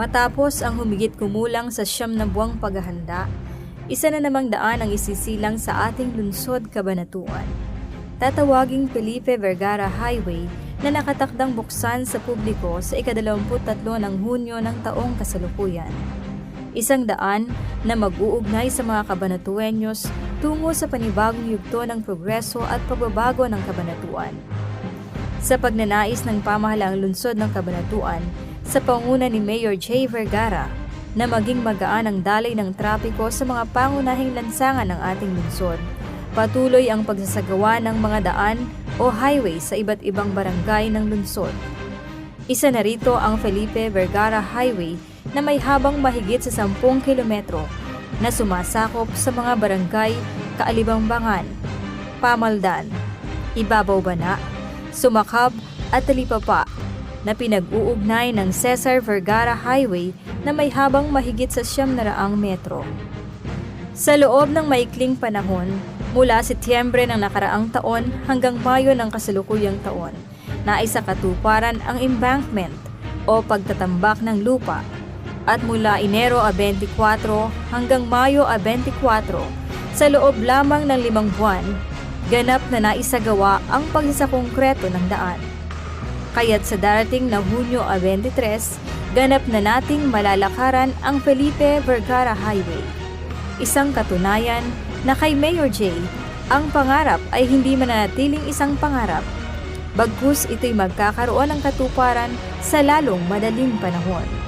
Matapos ang humigit kumulang sa siyam na buwang paghahanda, isa na namang daan ang isisilang sa ating lungsod kabanatuan. Tatawaging Felipe Vergara Highway na nakatakdang buksan sa publiko sa ikadalawamput-tatlo ng Hunyo ng taong kasalukuyan. Isang daan na mag-uugnay sa mga kabanatuenyos tungo sa panibagong yugto ng progreso at pagbabago ng kabanatuan. Sa pagnanais ng pamahalaang lungsod ng kabanatuan, sa panguna ni Mayor J. Vergara, na maging magaan ang dalay ng trapiko sa mga pangunahing lansangan ng ating lungsod, patuloy ang pagsasagawa ng mga daan o highway sa iba't ibang barangay ng lungsod. Isa na rito ang Felipe Vergara Highway na may habang mahigit sa 10 kilometro na sumasakop sa mga barangay Kaalibangbangan, Pamaldan, Ibabaw Bana, Sumakab at Talipapa na pinag-uugnay ng Cesar Vergara Highway na may habang mahigit sa siyam na raang metro. Sa loob ng maikling panahon, mula Setyembre ng nakaraang taon hanggang Mayo ng kasalukuyang taon, naisa katuparan ang embankment o pagtatambak ng lupa at mula Enero a 24 hanggang Mayo a 24 sa loob lamang ng limang buwan, ganap na naisagawa ang pagsasakongkreto ng daan. Kaya't sa darating na Hunyo a 23, ganap na nating malalakaran ang Felipe Vergara Highway. Isang katunayan na kay Mayor J, ang pangarap ay hindi mananatiling isang pangarap. Bagkus ito'y magkakaroon ng katuparan sa lalong madaling panahon.